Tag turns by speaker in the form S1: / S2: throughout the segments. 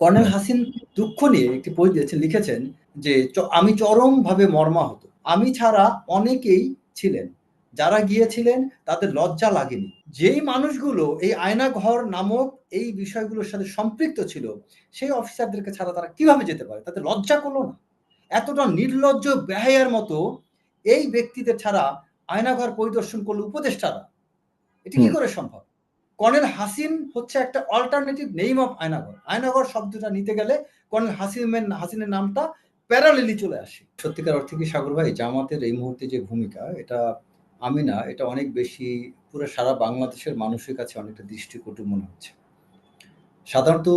S1: Colonel Hasin দুঃখ নিয়ে একটি বই দিয়েছেন লিখেছেন যে আমি চরম চরমভাবে মর্মাহত। আমি ছাড়া অনেকেই ছিলেন। যারা গিয়েছিলেন তাদের লজ্জা লাগেনি। যেই মানুষগুলো এই আয়না ঘর নামক এই বিষয়গুলোর সাথে সম্পৃক্ত ছিল সেই অফিসারদেরকে ছাড়া তারা কীভাবে যেতে পারে? তাদের লজ্জা করল না। এতটা নির্লজ্জ ব্যয়ের মতো এই ব্যক্তিদের ছাড়া আয়নাঘর পরিদর্শন করল উপদেষ্টারা। এটি কি করে সম্ভব? কর্নেল হাসিন হচ্ছে একটা অল্টারনেটিভ নেইম অফ আয়নাঘর আয়নাগর শব্দটা নিতে গেলে কর্নেল হাসিমের হাসিনের নামটা প্যারালেলি চলে আসে। সত্যিকার অর্থে কি সাগর ভাই, জামাতের এই মুহূর্তে যে ভূমিকা, এটা আমি না, এটা অনেক বেশি পুরো সারা বাংলাদেশের মানুষের কাছে অনেকটা দৃষ্টিকটু মনে হচ্ছে। সাধারণত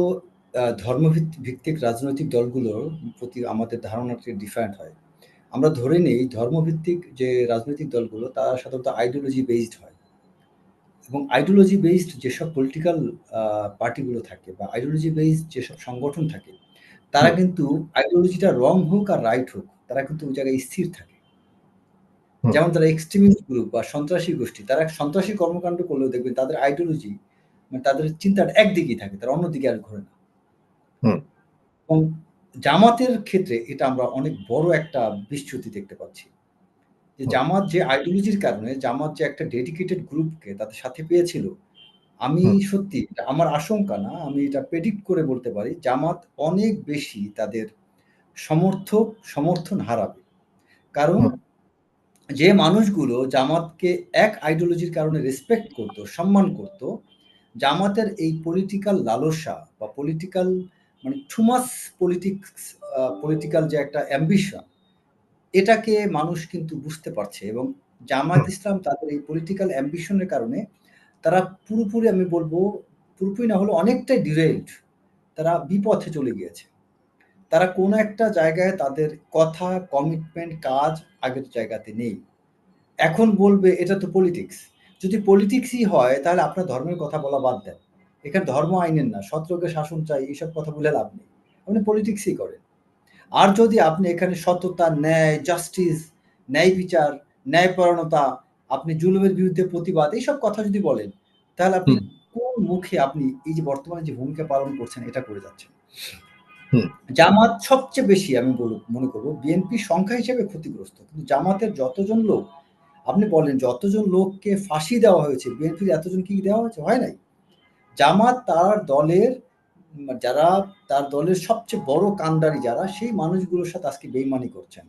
S1: ধর্মভিত্তিক রাজনৈতিক দলগুলোর প্রতি আমাদের ধারণাটি ডিফারেন্ট হয়। আমরা ধরে নেই, ধর্মভিত্তিক যে রাজনৈতিক দলগুলো, তারা সাধারণত আইডিওলজি বেসড হয়। এবং আইডিওলজি বেসড যেসব পলিটিক্যাল পার্টিগুলো থাকে বা আইডিওলজি বেসড যেসব সংগঠন থাকে তারা কিন্তু আইডিওলজিটা রং হোক আর রাইট হোক তারা কিন্তু ওই জায়গায় স্থির থাকে। যেমন তারা এক্সট্রিমিস্ট গ্রুপ বা সন্ত্রাসী গোষ্ঠী তারা সন্ত্রাসী কর্মকাণ্ড করলেও দেখবেন তাদের আইডিওলজি মানে তাদের চিন্তাটা একদিকেই থাকে তারা অন্যদিকে আর ঘোরে না। এবং জামাতের ক্ষেত্রে এটা আমরা অনেক বড় একটা বিচ্যুতি দেখতে পাচ্ছি। যে জামাত যে আইডিওলজির কারণে জামাত যে একটা ডেডিকেটেড গ্রুপকে তাদের সাথে পেয়েছিল আমি সত্যি আমার আশঙ্কা না আমি এটা প্রেডিক্ট করে বলতে পারি জামাত অনেক বেশি তাদের সমর্থক সমর্থন হারাবে। কারণ যে মানুষগুলো জামাতকে এক আইডিওলজির কারণে রেসপেক্ট করত সম্মান করত জামাতের এই পলিটিক্যাল লালসা বা পলিটিক্যাল মানে ঠুমাস পলিটিক্স পলিটিক্যাল যে একটা অ্যাম্বিশন এটাকে মানুষ কিন্তু বুঝতে পারছে এবং জামাত ইসলাম তাদের এই পলিটিক্যাল অ্যাম্বিশনের কারণে তারা পুরোপুরি আমি বলব পুরোপুরি না হলে অনেকটাই ডিরেল্ড তারা বিপথে চলে গিয়েছে। তারা কোনো একটা জায়গায় তাদের কথা কমিটমেন্ট কাজ আগের জায়গাতে নেই। এখন বলবে এটা তো পলিটিক্স যদি পলিটিক্সই হয় তাহলে আপনার ধর্মের কথা বলা বাদ দেন। এখানে ধর্ম আইনের না সত্রকে শাসন চাই এইসব কথা বলে লাভ নেই। আপনি পলিটিক্সই করেন। আর যদি আপনি এখানে সততা ন্যায় জাস্টিস ন্যায় বিচার ন্যায়পরণতা আপনি জুলুমের বিরুদ্ধে প্রতিবাদ এইসব কথা যদি বলেন তাহলে আপনি কোন মুখে আপনি এই যে বর্তমানে যে ভূমিকা পালন করছেন এটা করে যাচ্ছেন? জামাত সবচেয়ে বেশি আমি মনে করব বিএনপি সংখ্যা হিসেবে ক্ষতিগ্রস্ত। কিন্তু জামাতের যতজন লোক আপনি বলেন যতজন লোককে ফাঁসি দেওয়া হয়েছে বিএনপির এতজন কি দেওয়া হয়েছে? হয় নাই। জামাত তার দলের যারা তার দলের সবচেয়ে বড় কান্ডারি যারা, সেই মানুষগুলোর সাথে আজকে বেইমানি করছেন।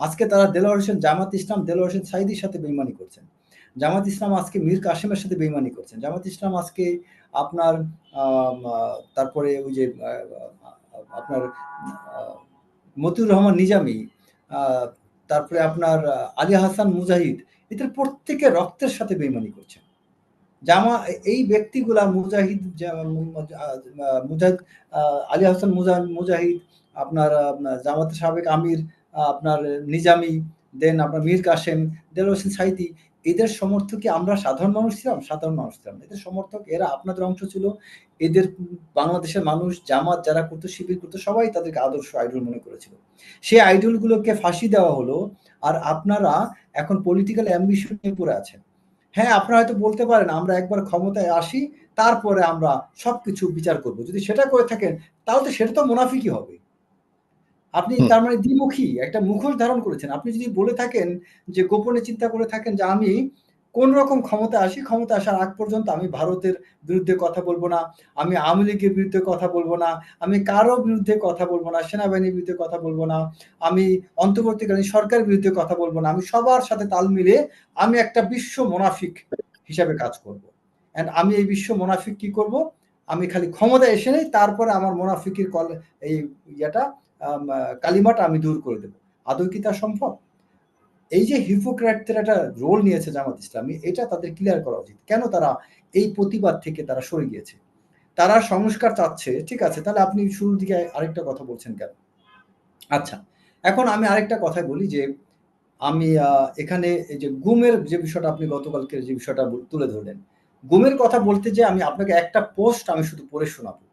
S1: আজকে তারা দেলোয়ার হোসেন, জামাত ইসলাম, দেলোয়ার হোসেন সাইদির সাথে বেইমানি করছেন। জামাত ইসলাম আজকে মীর কাসেমের সাথে বেইমানি করছেন। জামাত ইসলাম আজকে আপনার তারপরে ওই যে আপনার মতিউর রহমান নিজামি তারপরে আপনার আলী হাসান মুজাহিদ, এদের প্রত্যেকে রক্তের সাথে বেইমানি করছেন। জামা, এই ব্যক্তিগুলা মুজাহিদ মুজাহিদ আলী হাসান মুজাহিদ, আপনার জামাতের সাবেক আমির, আপনার নিজামি, দেন আপনার মীর কাসেম দেল হোসেন সাইদি এদের সমর্থকে আমরা সাধারণ মানুষ ছিলাম? সাধারণ মানুষ ছিলাম এদের সমর্থক এরা আপনাদের অংশ ছিল। এদের বাংলাদেশের মানুষ জামাত যারা করতো, শিবির করতো, সবাই তাদেরকে আদর্শ আইডল মনে করেছিল। সেই আইডলগুলোকে ফাঁসি দেওয়া হলো। আর আপনারা এখন পলিটিক্যাল অ্যাম্বিশন নিয়ে পড়ে আছেন। হ্যাঁ আপনারা হয়তো বলতে পারেন আমরা একবার ক্ষমতায় আসি তারপরে আমরা সবকিছু বিচার করব। যদি সেটা করে থাকেন তাহলে তো সেটা তো মুনাফিকই হবে। আপনি তার মানে দ্বিমুখী একটা মুখোশ ধারণ করেছেন। আপনি যদি বলে থাকেন যে গোপনে চিন্তা করে থাকেন যে আমি কোন রকম ক্ষমতা আসি ক্ষমতা আসার আগ পর্যন্ত আমি ভারতের বিরুদ্ধে কথা বলব না, আমি আওয়ামী লীগের বিরুদ্ধে কথা বলব না, আমি কারও বিরুদ্ধে কথা বলব না, সেনাবাহিনীর বিরুদ্ধে কথা বলব না, আমি অন্তর্বর্তীকালীন সরকারের বিরুদ্ধে কথা বলব না, আমি সবার সাথে তাল মিলে আমি একটা বিশ্ব মোনাফিক হিসাবে কাজ করব। অ্যান্ড আমি এই বিশ্ব মোনাফিক কি করব? আমি খালি ক্ষমতা এসে নেই, তারপরে আমার মোনাফিকের কল, এই ইয়েটা কালিমাটা আমি দূর করে দেবো। আদৌ কি তা সম্ভব? এই যে হিপোক্র্যাটদের একটা রোল নিয়েছে জামাত ইসলামী, এটা তাদের ক্লিয়ার করা উচিত। কেন তারা এই প্রতিবাদ থেকে তারা সরে গিয়েছে? তারা সংস্কার চাচ্ছে, ঠিক আছে, তাহলে আপনি শুরুর দিকে আরেকটা কথা বলছেন কেন? আচ্ছা এখন আমি আরেকটা কথা বলি যে, আমি এখানে যে গুমের যে বিষয়টা আপনি গতকালকে যে বিষয়টা তুলে ধরলেন, গুমের কথা বলতে যে আমি আপনাকে একটা পোস্ট আমি শুধু পড়ে শোনাবো।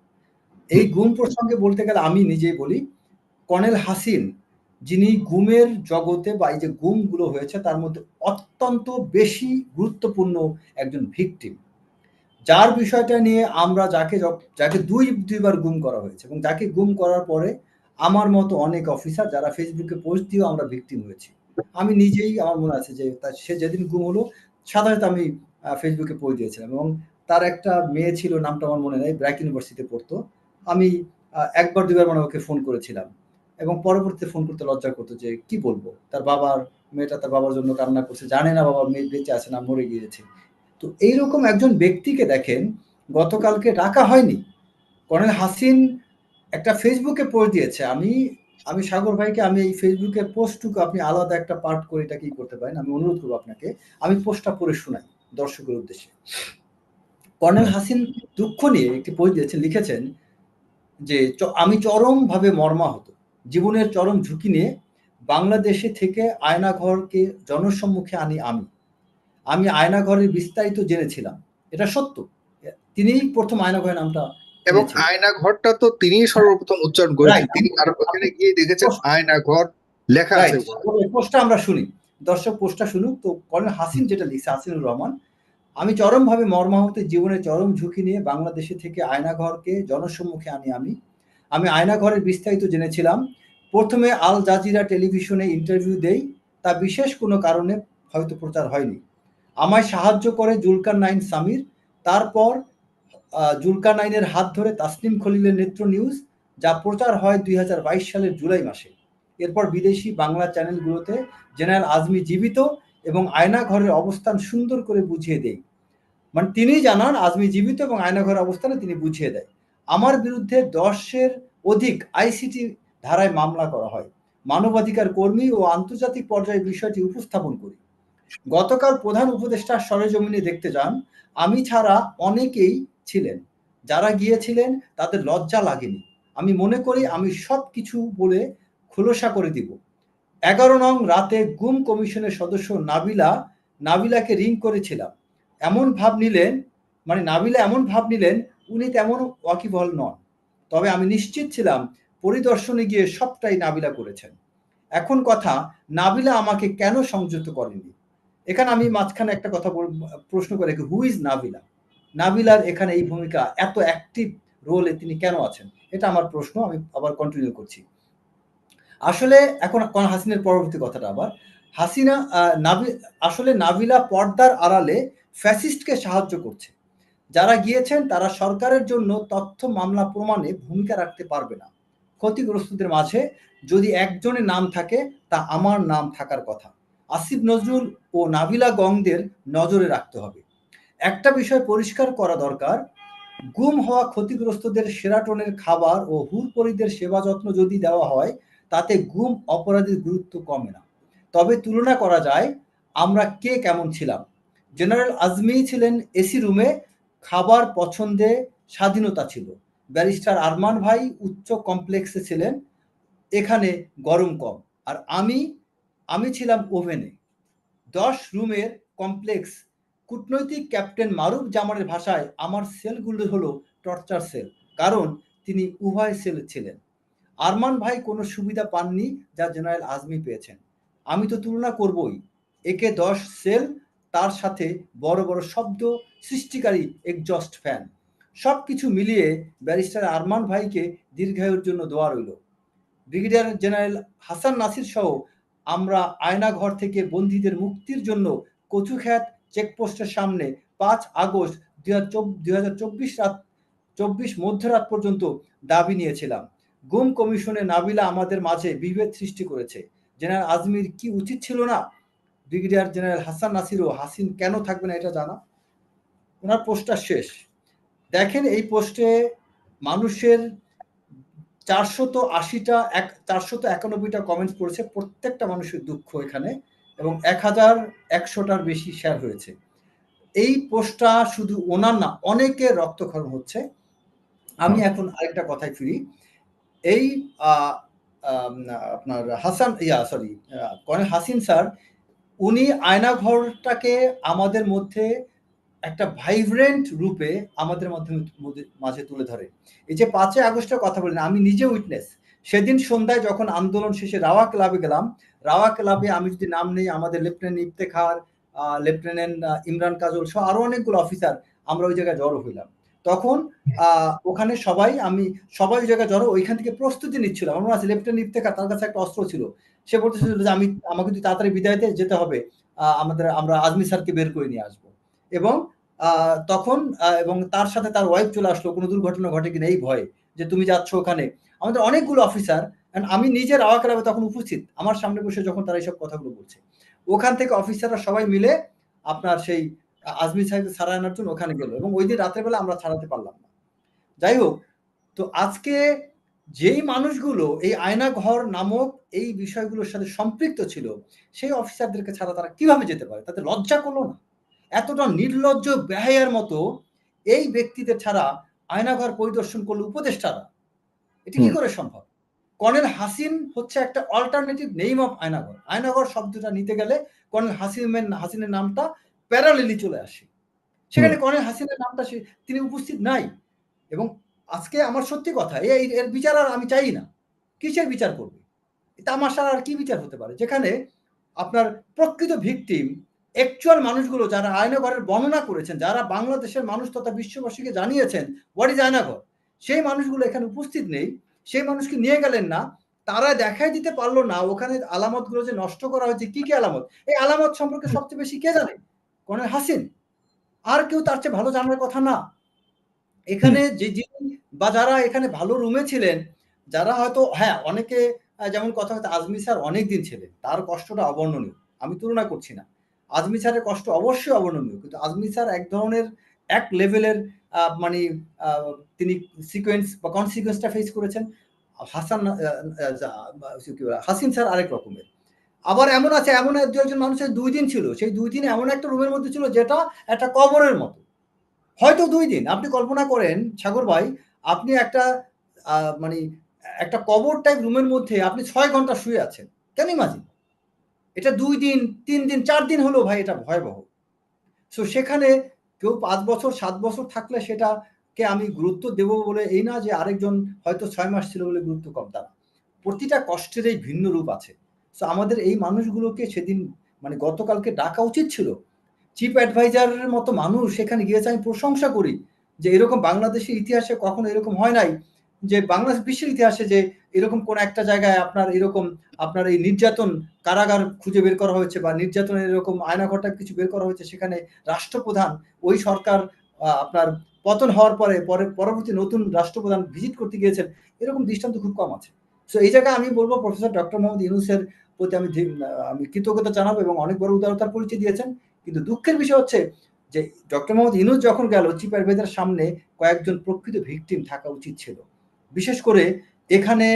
S1: এই গুম প্রসঙ্গে বলতে গেলে আমি নিজেই বলি, কর্নেল হাসিন যিনি গুমের জগতে বা এই যে গুমগুলো হয়েছে, তার মধ্যে অত্যন্ত বেশি গুরুত্বপূর্ণ একজন ভিকটিম। যার বিষয়টা নিয়ে আমরা যাকে যাকে দুই, দুইবার গুম করা হয়েছে এবং যাকে গুম করার পরে আমার মতো অনেক অফিসার যারা ফেসবুকে পোস্ট দিয়েও আমরা ভিকটিম হয়েছি। আমি নিজেই, আমার মনে আছে যে সে যেদিন গুম হলো, সাধারণত আমি ফেসবুকে পোস্ট দিয়েছিলাম এবং তার একটা মেয়ে ছিল, নামটা আমার মনে নেই, ব্র্যাক ইউনিভার্সিটিতে পড়তো। আমি একবার দুবার মানে ওকে ফোন করেছিলাম। এবং পরবর্তীতে ফোন করতে লজ্জা করতো যে, কি বলব? তার বাবার মেয়েটা তার বাবার জন্য কান্না করছে, জানে না বাবার মেয়ে বেঁচে আছে না মরে গিয়েছে। তো এইরকম একজন ব্যক্তিকে দেখেন, গতকালকে ডাকা হয়নি। কর্নেল হাসিন একটা ফেসবুকে পোস্ট দিয়েছে, আমি আমি সাগর ভাইকে, আমি এই ফেসবুকের পোস্টটুকু আপনি আলাদা একটা পার্ট করে এটা কি করতে পারেন? আমি অনুরোধ করব আপনাকে, আমি পোস্টটা পড়ে শোনাই দর্শকের উদ্দেশ্যে। কর্নেল হাসিন দুঃখ নিয়ে একটি পোস্ট দিয়েছেন, লিখেছেন যে আমি চরমভাবে মর্মাহত। জীবনের চরম ঝুঁকি নিয়ে বাংলাদেশে থেকে আয়নাঘরকে জনসম্মুখে আনি আমি। আমি আয়নাঘরের বিস্তারিত জেনেছিলাম। এটা সত্য। তিনি প্রথম আয়নাঘরের নামটা
S2: এবং আয়না ঘরটা তো তিনি সর্বপ্রথম উচ্চারণ করেছেন। তিনি আর ওখানে গিয়ে দেখেছেন আয়না ঘর লেখা আছে।
S1: পোস্টটা আমরা শুনি। দর্শক পোস্টটা শুনুক। তো কর্নেল হাসিন যেটা লিখছে হাসিনুর রহমান আমি চরমভাবে মর্মাহত জীবনের চরম ঝুঁকি নিয়ে বাংলাদেশে থেকে আয়নাঘরকে জনসম্মুখে আনি আমি। আমি আয়নাঘরের বিস্তারিত জেনেছিলাম। প্রথমে আল জাজিরা টেলিভিশনে ইন্টারভিউ দেই, তা বিশেষ কোনো কারণে হয়তো প্রচার হয়নি। আমায় সাহায্য করে জুলকার নাইন সামির। তারপর জুলকার নাইনের হাত ধরে তাসনিম খলিলের নেত্র নিউজ, যা প্রচার হয় দুই হাজার বাইশ সালের জুলাই মাসে। এরপর বিদেশি বাংলা চ্যানেলগুলোতে জেনারেল আজমি জীবিত এবং আয়নাঘরের অবস্থান সুন্দর করে বুঝিয়ে দেয় মানে তিনি জানান, আজমি জীবিত এবং আয়নাঘরের অবস্থানে তিনি বুঝিয়ে দেয়। আমার বিরুদ্ধে দশের অধিক আইসিটি ধারায় মামলা করা হয়। মানবাধিকার কর্মী ও আন্তর্জাতিক পর্যায়ে বিষয়টি উপস্থাপন করি। গতকাল প্রধান উপদেষ্টা সরেজমিনে দেখতে যান, আমি ছাড়া অনেকেই ছিলেন। যারা গিয়েছিলেন, তাদের লজ্জা লাগেনি। আমি মনে করি আমি সব কিছু বলে খোলসা করে দিব। এগারো নং রাতে গুম কমিশনের সদস্য নাবিলা, নাবিলাকে রিং করেছিলাম। এমন ভাব নিলেন মানে নাবিলা এমন ভাব নিলেন উনি তেমন ওয়াকিবহল নন। তবে আমি নিশ্চিত ছিলাম, পরিদর্শনে গিয়ে সবটাই নাবিলা করেছেন। এখন কথা, নাবিলা আমাকে কেন সংযুক্ত করেনি এখানে আমি মাঝখানে একটা কথা প্রশ্ন করে হু ইজ নাবিলা? নাবিলার এখানে এই ভূমিকা এত অ্যাক্টিভ রোলে তিনি কেন আছেন? এটা আমার প্রশ্ন, আমি আবার কন্টিনিউ করছি। আসলে এখন হাসিনের পরবর্তী কথাটা আবার। হাসিনা নাবি আসলে নাবিলা পর্দার আড়ালে ফ্যাসিস্টকে সাহায্য করছে। যারা গিয়েছেন, তারা সরকারের জন্য তথ্য মামলা প্রমাণে ভূমিকা রাখতে পারবে না। ক্ষতিগ্রস্তদের মাঝে যদি একজনের নাম থাকে, তা আমার নাম থাকার কথা। আসিফ নজরুল ও নাবিলা গংদের নজরে রাখতে হবে। একটা বিষয় পরিষ্কার করা দরকার, গুম হওয়া ক্ষতিগ্রস্তদের সেরাটনের খাবার ও হুরপরিদের সেবা যত্ন যদি দেওয়া হয়, তাতে গুম অপরাধীর গুরুত্ব কমে না। তবে তুলনা করা যায়, আমরা কে কেমন ছিলাম? জেনারেল আজমি ছিলেন এসি রুমে খাবার পছন্দে স্বাধীনতা ছিল। ব্যারিস্টার আরমান ভাই উচ্চ কমপ্লেক্সে ছিলেন, এখানে গরম কম। আর আমি আমি ছিলাম ওভেনে। দশ রুমের কমপ্লেক্স। কূটনৈতিক ক্যাপ্টেন মারুফ জামানের ভাষায় আমার সেলগুলো হলো টর্চার সেল, কারণ তিনি উভয় সেল ছিলেন। আরমান ভাই কোনো সুবিধা পাননি যা জেনারেল আজমি পেয়েছেন। আমি তো তুলনা করবই। একে দশ সেল তার সাথে বড় বড় শব্দ সৃষ্টিকারী একজস্ট ফ্যান। সব কিছু মিলিয়ে ব্যারিস্টার আরমান ভাইকে দীর্ঘায়ুর জন্য দোয়া রইল। ব্রিগেডিয়ার জেনারেল হাসান নাসির সহ আমরা আয়নাঘর থেকে বন্দীদের মুক্তির জন্য কচুখ্যাত চেকপোস্টের সামনে পাঁচ আগস্ট দুই হাজার চব্বিশ রাত, চব্বিশ মধ্যরাত পর্যন্ত দাবি নিয়েছিলাম। গুম কমিশনে নাবিলা আমাদের মাঝে বিভেদ সৃষ্টি করেছে। জেনারেল আজমির, কি উচিত ছিল না? ব্রিগেডিয়ার জেনারেল হাসান নাসির ও হাসিন কেন থাকবে না এটা জানা? ওনার পোস্টটা শেষ। দেখেন এই পোস্টে মানুষের চারশত আশিটা এক চারশত একানব্বইটা কমেন্টস পড়েছে প্রত্যেকটা মানুষের দুঃখ এখানে এবং এক হাজার একশোটার বেশি শেয়ার হয়েছে। এই পোস্টটা শুধু ওনার না, অনেকের রক্তক্ষরণ হচ্ছে। আমি এখন আরেকটা কথায় ফিরি। এই আপনার হাসান, ইয়া সরি কর্নেল হাসিন স্যার উনি আয়নাঘরটাকে আমাদের মধ্যে একটা ভাইব্রেন্ট রূপে আমাদের মাধ্যমে মাঝে তুলে ধরে। এই যে পাঁচই আগস্টের কথা বলেন আমি নিজে উইটনেস সেদিন সন্ধ্যায় যখন আন্দোলন শেষে রাওয়া ক্লাবে গেলাম, রাওয়া ক্লাবে আমি যদি নাম নেই, আমাদের লেফটেন্যান্ট ইফতেখার লেফটেন্যান্ট ইমরান কাজল সহ আরও অনেকগুলো অফিসার আমরা ওই জায়গায় জড়ো হইলাম। তখন ওখানে সবাই আমি সবাই ওই জায়গায় জড়ো, ওইখান থেকে প্রস্তুতি নিচ্ছিলাম। আমার আছে লেফটেন্যান্ট ইফতেখার, তার কাছে একটা অস্ত্র ছিল। সে বলতেছিল যে আমি, আমাকে যদি তাড়াতাড়ি বিদায়তে যেতে হবে। আমাদের, আমরা আজমি স্যারকে বের করে নিয়ে আসব। এবং তখন এবং তার সাথে তার ওয়াইফ চলে আসলো। কোনো দুর্ঘটনা ঘটে কিনা এই ভয়ে যে তুমি যাচ্ছ ওখানে। আমাদের অনেকগুলো অফিসার আমি নিজের আওয়া ক্লাবে তখন উপস্থিত। আমার সামনে বসে যখন তারা এইসব কথাগুলো বলছে। ওখান থেকে অফিসাররা সবাই মিলে আপনার সেই আজমি সাহেবকে ছাড়া আনার জন্য ওখানে গেল। এবং ওই দিন রাতের বেলা আমরা ছাড়াতে পারলাম না। যাই হোক, তো আজকে যেই মানুষগুলো এই আয়না ঘর নামক এই বিষয়গুলোর সাথে সম্পৃক্ত ছিল সেই অফিসারদেরকে ছাড়া তারা কীভাবে যেতে পারে? তাদের লজ্জা করল না? এতটা নির্লজ্জ ব্যয়ের মতো এই ব্যক্তিদের ছাড়া আয়নাঘর পরিদর্শন করল উপদেষ্টারা। এটি কি করে সম্ভব? কর্নেল হাসিন হচ্ছে একটা alternative name of Aynaghor. Aynaghor শব্দটা নিতে গেলে কর্নেল হাসিমের হাসিনের নামটা প্যারালেলি চলে আসে। সেখানে কর্নেল হাসিনের নামটা তিনি উপস্থিত নাই। এবং আজকে আমার সত্যি কথা, এই এর বিচার আর আমি চাই না। কিসের বিচার করবে? তামাশার আর কি বিচার হতে পারে? যেখানে আপনার প্রকৃত ভিকটিম অ্যাকচুয়াল মানুষগুলো যারা আয়নাঘরের বর্ণনা করেছেন, যারা বাংলাদেশের মানুষ তথা বিশ্ববাসীকে জানিয়েছেন হোয়াট ইজ আয়নাঘর? সেই মানুষগুলো এখানে উপস্থিত নেই, সেই মানুষকে নিয়ে গেলেন না, তারা দেখাই দিতে পারল না, ওখানে আলামতগুলো যে নষ্ট করা হয়েছে, কি কি আলামত? এই আলামত সম্পর্কে সবচেয়ে বেশি কে জানে? কর্নেল হাসিন। আর কেউ তার চেয়ে ভালো জানার কথা না। এখানে যে যিনি বা যারা এখানে ভালো রুমে ছিলেন যারা হয়তো হ্যাঁ অনেকে যেমন কথা হয়তো আজমি স্যার অনেক দিন ছিলেন তার কষ্টটা অবর্ণনীয় আমি তুলনা করছি না। আজমি স্যারের কষ্ট অবশ্যই অবর্ণনীয় কিন্তু আজমি স্যার এক ধরনের এক লেভেলের মানে তিনি সিকোয়েন্স বা কনসিকোয়েন্সটা ফেস করেছেন। হাসান হাসিন স্যার আরেক রকমের। আবার এমন আছে এমন দু একজন মানুষের দুই দিন ছিল সেই দুই দিন এমন একটা রুমের মধ্যে ছিল যেটা একটা কবরের মতো। হয়তো দুই দিন। আপনি কল্পনা করেন, সাগর ভাই, আপনি একটা মানে একটা কবর টাইপ রুমের মধ্যে আপনি ছয় ঘণ্টা শুয়ে আছেন। কেন ইমাজিন এটা দুই দিন, তিন দিন, চার দিন হলো ভাই এটা ভয়াবহ। সো সেখানে কেউ পাঁচ বছর, সাত বছর থাকলে সেটাকে আমি গুরুত্ব দেব বলে এই না যে আরেকজন হয়তো ছয় মাস ছিল বলে গুরুত্ব কম। তার প্রতিটা কষ্টের এই ভিন্ন রূপ আছে। সো আমাদের এই মানুষগুলোকে সেদিন মানে গতকালকে ডাকা উচিত ছিল চিফ অ্যাডভাইজারের মতো মানুষ সেখানে গিয়েছে, আমি প্রশংসা করি যে এরকম বাংলাদেশের ইতিহাসে কখনো এরকম হয় নাই, যে বাংলাদেশ বিশ্বের ইতিহাসে যে এরকম কোন একটা জায়গায় আপনার এরকম আপনার এই নির্যাতন কারাগার খুঁজে বের করা হয়েছে বা নির্যাতনের এরকম আয়নাঘরটা কিছু বের করা হয়েছে, সেখানে রাষ্ট্রপ্রধান, ওই সরকার আপনার পতন হওয়ার পরে পরে পরবর্তী নতুন রাষ্ট্রপ্রধান ভিজিট করতে গিয়েছেন, এরকম দৃষ্টান্ত খুব কম আছে। সো এই জায়গায় আমি বলব প্রফেসর ডক্টর মোহাম্মদ ইউনুসের প্রতি আমি আমি কৃতজ্ঞতা জানাব এবং অনেক বড় উদারতার পরিচয় দিয়েছেন। কিন্তু দুঃখের বিষয় হচ্ছে যে ডক্টর মোহাম্মদ ইনুস যখন গেল, চিফ অ্যাডভাইজার সামনে কয়েকজন প্রকৃত ভিকটিম থাকা উচিত ছিল। বিশেষ করে এখানে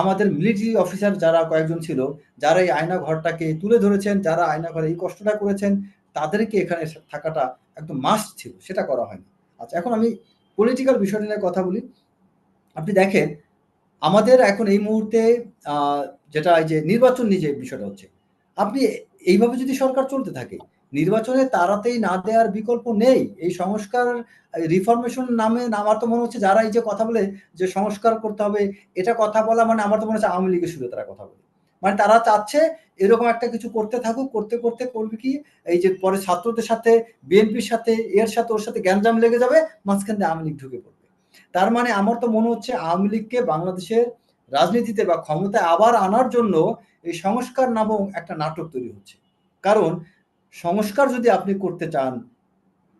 S1: আমাদের মিলিটারি অফিসার যারা কয়েকজন ছিল, যারা এই আয়না ঘরটাকে তুলে ধরেছেন, যারা আয়না ঘরে এই কষ্টটা করেছেন, তাদেরকে এখানে থাকাটা একদম মাস্ট ছিল, সেটা করা হয়নি। আচ্ছা এখন আমি পলিটিক্যাল বিষয়টা নিয়ে কথা বলি। আপনি দেখেন, আমাদের এখন এই মুহূর্তে যেটা এই যে নির্বাচন নিয়ে যে বিষয়টা হচ্ছে, আপনি এইভাবে যদি সরকার চলতে থাকে নির্বাচনে তাড়াতেই না দেওয়ার বিকল্প নেই। এই সংস্কার রিফরমেশন নামে আমার তো মনে হচ্ছে যারা এই যে কথা বলে যে সংস্কার করতে হবে, এটা কথা বলা মানে আমার তো মনে হচ্ছে আওয়ামী লীগের সুরে তারা কথা বলে। মানে তারা চাচ্ছে এরকম একটা কিছু করতে থাকুক, করতে করতে করবে কি? এই যে পরে ছাত্রদের সাথে, বিএনপির সাথে, এর সাথে, ওর সাথে গ্যাঞ্জাম লেগে যাবে, মাঝখান দিয়ে আওয়ামী লীগ ঢুকে পড়বে। তার মানে আমার তো মনে হচ্ছে আওয়ামী লীগকে বাংলাদেশের রাজনীতিতে বা ক্ষমতায় আবার আনার জন্য এই সংস্কার নামক একটা নাটক তৈরি হচ্ছে। কারণ সংস্কার যদি আপনি করতে চান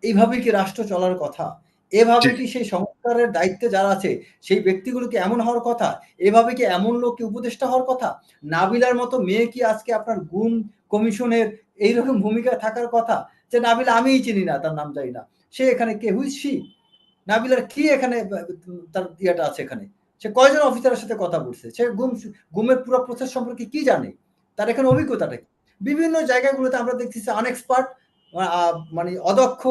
S1: এইভাবে কি রাষ্ট্র চলার কথা? এভাবে কি সেই সংস্কারের দায়িত্বে যারা আছে সেই ব্যক্তিগুলো কি এমন হওয়ার কথা? এভাবে কি এমন লোক কি উপদেষ্টা হওয়ার কথা? নাবিলার মতো মেয়ে কি আজকে আপনার গুম কমিশনের এইরকম ভূমিকা থাকার কথা? যে নাবিলা আমিই চিনি না তার নাম জানি না। সে এখানে কে? হুইজ সি নাবিলার কি এখানে তার ইয়েটা আছে এখানে? সে কয়জন অফিসারের সাথে কথা বলছে? সে গুম গুমের পুরো প্রসেস সম্পর্কে কি জানে? তার এখানে অভিজ্ঞতাটা কি? বিভিন্ন জায়গাগুলোতে আমরা দেখতেছি আনএক্সপার্ট মানে অদক্ষ,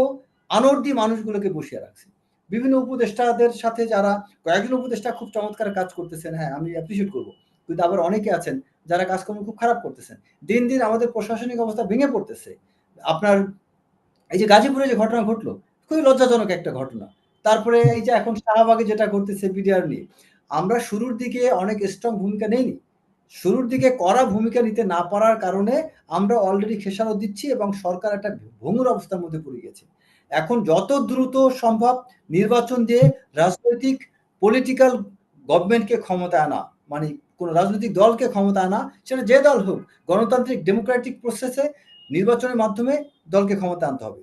S1: আনর্দি মানুষগুলোকে বসিয়ে রাখছে। বিভিন্ন উপদেষ্টাদের সাথে যারা, কয়েকজন উপদেষ্টা খুব চমৎকার কাজ করতেছেন হ্যাঁ আমি অ্যাপ্রিসিয়েট করব। কিন্তু আবার অনেকে আছেন যারা কাজকর্ম খুব খারাপ করতেছেন। দিন দিন আমাদের প্রশাসনিক অবস্থা ভেঙে পড়তেছে। আপনার এই যে গাজীপুরে যে ঘটনা ঘটলো, খুবই লজ্জাজনক একটা ঘটনা। তারপরে এই যে এখন শাহবাগে যেটা করতেছে বিডিআর নিয়ে, আমরা শুরুর দিকে অনেক স্ট্রং ভূমিকা নেইনি। শুরুর দিকে করা ভূমিকা নিতে না পারার কারণে আমরা অলরেডি খেসারত দিচ্ছি এবং সরকার একটা ভঙ্গুর অবস্থার মধ্যে পড়ে গেছে। এখন যত দ্রুত সম্ভব নির্বাচন দিয়ে রাজনৈতিক পলিটিক্যাল গভর্নমেন্টকে ক্ষমতা আনা মানে কোন রাজনৈতিক দলকে ক্ষমতা আনা, সেটা যে দল হোক, গণতান্ত্রিক ডেমোক্রেটিক প্রসেসে নির্বাচনের মাধ্যমে দলকে ক্ষমতা আনতে হবে।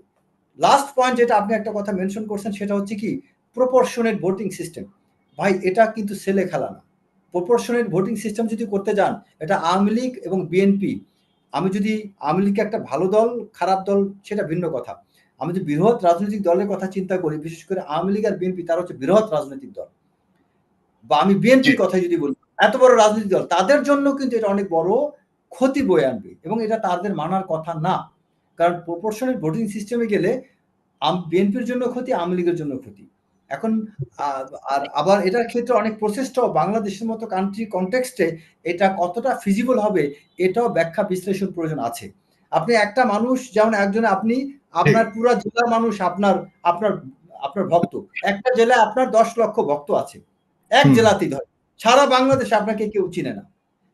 S1: লাস্ট পয়েন্ট যেটা আপনি একটা কথা মেনশন করছেন, সেটা হচ্ছে কি প্রপোর্শনেট ভোটিং সিস্টেম ভাই, এটা কিন্তু ছেলে খেলা না। প্রপোর্শনেট ভোটিং সিস্টেম যদি করতে যান এটা আওয়ামী লীগ এবং বিএনপি আমি যদি আওয়ামী লীগকে একটা ভালো দল খারাপ দল সেটা ভিন্ন কথা। আমি যদি বৃহৎ রাজনৈতিক দলের কথা চিন্তা করি বিশেষ করে আওয়ামী লীগ আর বিএনপি তারা হচ্ছে বৃহৎ রাজনৈতিক দল। বা আমি বিএনপির কথা যদি বলি এত বড় রাজনৈতিক দল তাদের জন্য কিন্তু এটা অনেক বড় ক্ষতি বয়ে আনবে এবং এটা তাদের মানার কথা না। কারণ প্রপোর্শনাল ভোটিং সিস্টেমে গেলে বিএনপির জন্য ক্ষতি আওয়ামী লীগের জন্য ক্ষতি। এখন আর আবার এটার ক্ষেত্রে অনেক প্রসেসটাও বাংলাদেশের মতো কান্ট্রি কনটেক্সটে এটা কতটা ফিজিবল হবে এটাও ব্যাখ্যা বিশ্লেষণ প্রয়োজন আছে। আপনি একটা মানুষ যেমন একজনে আপনি আপনার পুরো জেলার মানুষ আপনার আপনার আপনার ভক্ত। একটা জেলায় আপনার দশ লক্ষ ভক্ত আছে। এক জেলাতেই ধরে সারা বাংলাদেশে আপনাকে কেউ চিনে না।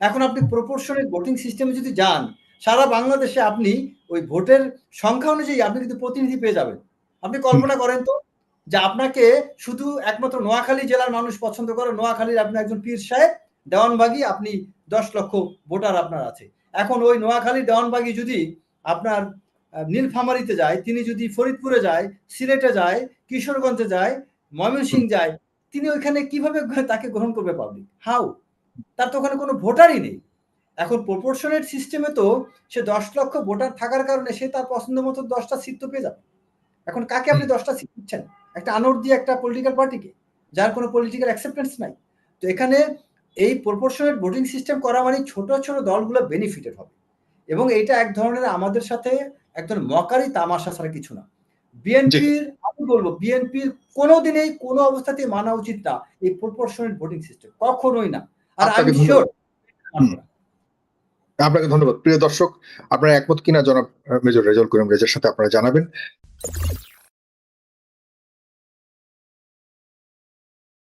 S1: এখন আপনি প্রপোর্শনের ভোটিং সিস্টেমে যদি যান সারা বাংলাদেশে আপনি ওই ভোটের সংখ্যা অনুযায়ী আপনি কিন্তু প্রতিনিধি পেয়ে যাবেন। আপনি কল্পনা করেন তো যে আপনাকে শুধু একমাত্র নোয়াখালী জেলার মানুষ পছন্দ করে। নোয়াখালীর আপনি একজন পীর সাহেব দেওয়ানবাগি আপনি দশ লক্ষ ভোটার আপনার আছে। এখন ওই নোয়াখালী দেওয়ানবাগি যদি আপনার নীলফামারিতে যায় তিনি যদি ফরিদপুরে যায় সিলেটে যায় কিশোরগঞ্জে যায় ময়মনসিং যায় তিনি ওইখানে কীভাবে তাকে গ্রহণ করবে পাবলিক হাউ তার তো ওখানে কোনো ভোটারই নেই। এখন প্রপোর্শনেট সিস্টেমে তো সে দশ লক্ষ ভোটার থাকার কারণে সে তার পছন্দ মতো দশটা সিট তো পেয়ে যাবে। এখন কাকে আপনি দশটা সিট দিচ্ছেন? একটা আনোর দিয়ে একটা পলিটিক্যাল পার্টিকে যার কোনো পলিটিক্যাল অ্যাকসেপ্টেন্স নাই। তো এখানে এই প্রপোর্শনেট ভোটিং সিস্টেম করা মানে ছোট ছোট দলগুলো বেনিফিটেড হবে। এবং এইটা এক ধরনের আমাদের সাথে একজন মকারি তামাশা ছাড়া কিছু না। বিএনপির আমি বলব বিএনপির কোনো দিনেই কোনো অবস্থাতেই মানা উচিত না এই প্রপোর্শনেট ভোটিং সিস্টেম কখনোই না। আর আমি শিওর
S2: আপনাকে ধন্যবাদ। প্রিয় দর্শক আপনারা একমত কিনা জনাব মেজর রেজাউল করিম রেজার সাথে আপনারা জানাবেন।